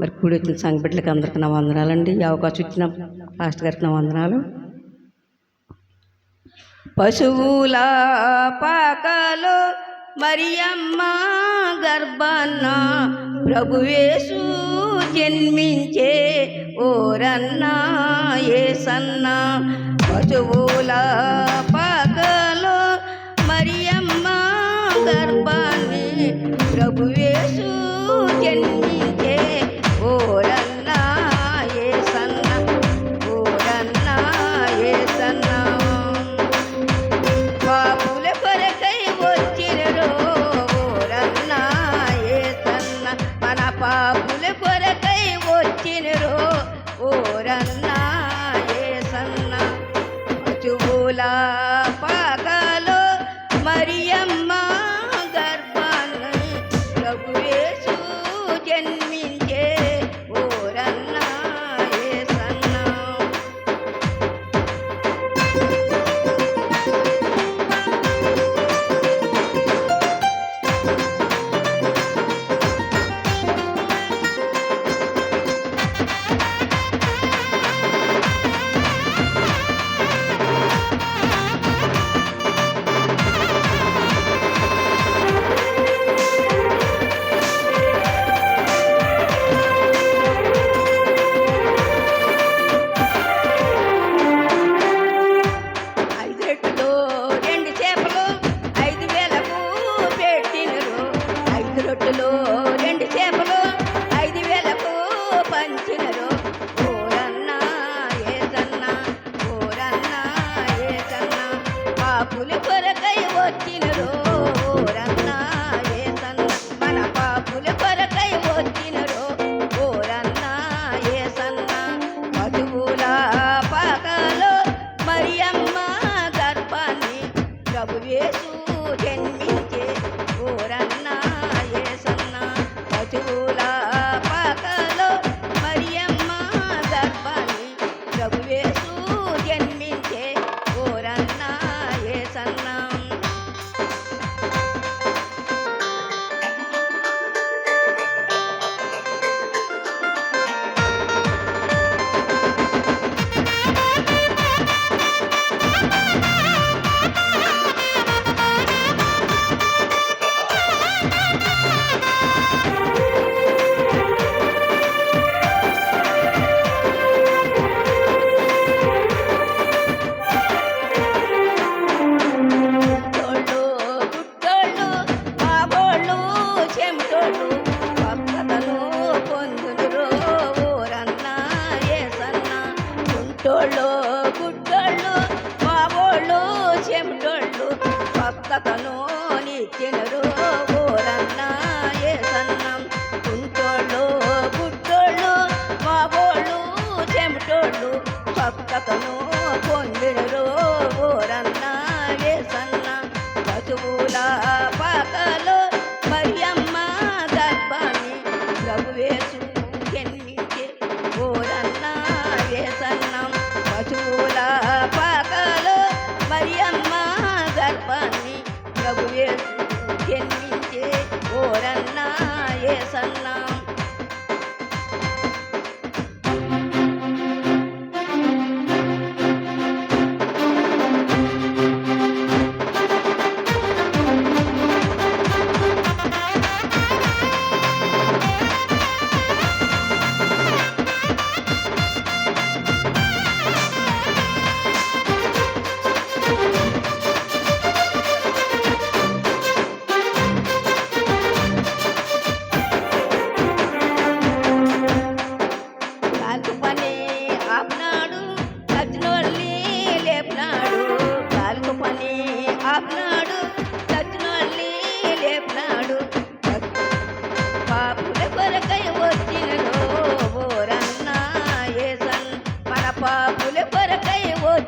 మరి కూడి వచ్చిన సంఘ బిడ్డలకి అందరికీ నా వందనాలండి. ఈ అవకాశం ఇచ్చిన పాస్ట్ గారికి నా వందనాలు. పశువుల పాకలు మరియమ్మ గర్భన్న ప్రభువేసు జన్మించే ఓరన్నా సన్నా పశువుల గోకుల పాకలో మరియమ్మ గర్భాన రఘువేశు జన్మించే ఓరన్న సన్న పులి కొరకై వచ్చినరో చెడ్డోళ్ళు గుడ్డోళ్ళు మావోళ్ళు చెమిటోళ్ళు పక్కతను నిచ్చినరు ఓరన్న ఏ సన్నం? కుంటోళ్ళు గుడ్డోళ్ళు మావోళ్ళు చెమిటోళ్ళు పక్కతను పొందినరు ఓరన్న ఏ సన్నం? పశువులా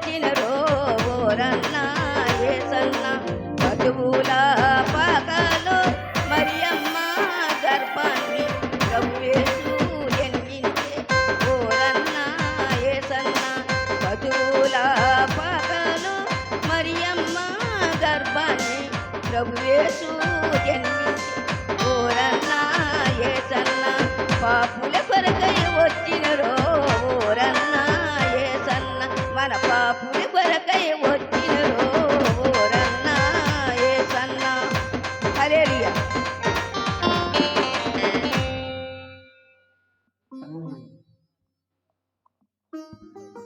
వచ్చిన Música